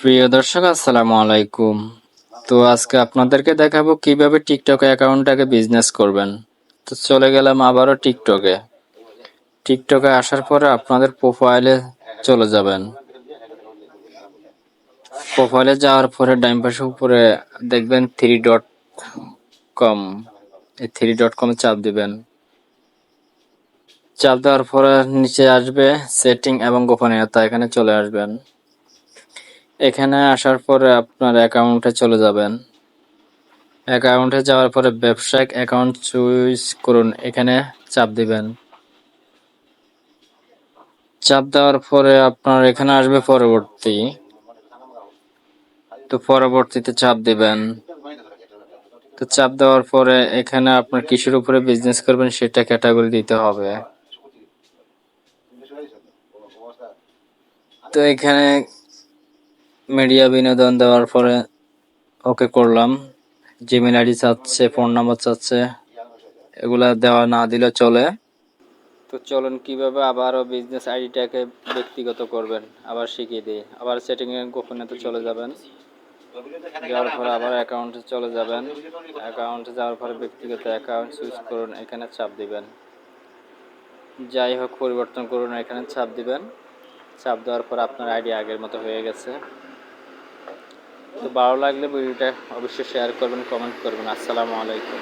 প্রিয় দর্শক, আসসালামু আলাইকুম। তো আজকে আপনাদেরকে দেখাবো কীভাবে টিকটক অ্যাকাউন্টটাকে বিজনেস করবেন। তো চলে গেলাম আবারও টিকটকে টিকটকে আসার পরে আপনাদের প্রোফাইলে চলে যাবেন। প্রোফাইলে যাওয়ার পরে ডাইম পাশে উপরে দেখবেন থ্রি ডট কম এই থ্রি ডট কম চাপ দিবেন। চাপ দেওয়ার পরে নিচে আসবে সেটিং এবং গোপনীয়তা এখানে চলে আসবেন। এখানে আসার পরে আপনার অ্যাকাউন্টে চলে যাবেন। অ্যাকাউন্টে যাওয়ার পরে ব্যবসায়িক অ্যাকাউন্ট চুজ করুন, এখানে চাপ দিবেন। চাপ দেওয়ার পরে আপনার এখানে আসবে পরবর্তী। তো পরবর্তীতে চাপ দিবেন। তো চাপ দেওয়ার পরে এখানে আপনার কিসের উপরে বিজনেস করবেন সেটা ক্যাটাগরি দিতে হবে। তো এখানে মিডিয়া বিনোদন দেওয়ার পরে ওকে করলাম। জিমেল আইডি চাচ্ছে ফোন নাম্বার চাচ্ছে, এগুলা দেওয়া না দিলে চলে। তো চলুন, কীভাবে আবারও বিজনেস আইডিটাকে ব্যক্তিগত করবেন? আবার শিখিয়ে দিই। আবার সেটিংয়ে গোপনীয়তা চলে যাবেন। যাওয়ার পরে আবার অ্যাকাউন্টে চলে যাবেন। অ্যাকাউন্টে যাওয়ার পরে ব্যক্তিগত অ্যাকাউন্ট চুজ করুন, এখানে চাপ দিবেন। যাই হোক, পরিবর্তন করুন, এখানে চাপ দিবেন। চাপ দেওয়ার পর আপনার আইডি আগের মতো হয়ে গেছে। তো ভালো লাগলে ভিডিওটা অবশ্যই শেয়ার করবেন কমেন্ট করবেন। আসসালামু আলাইকুম।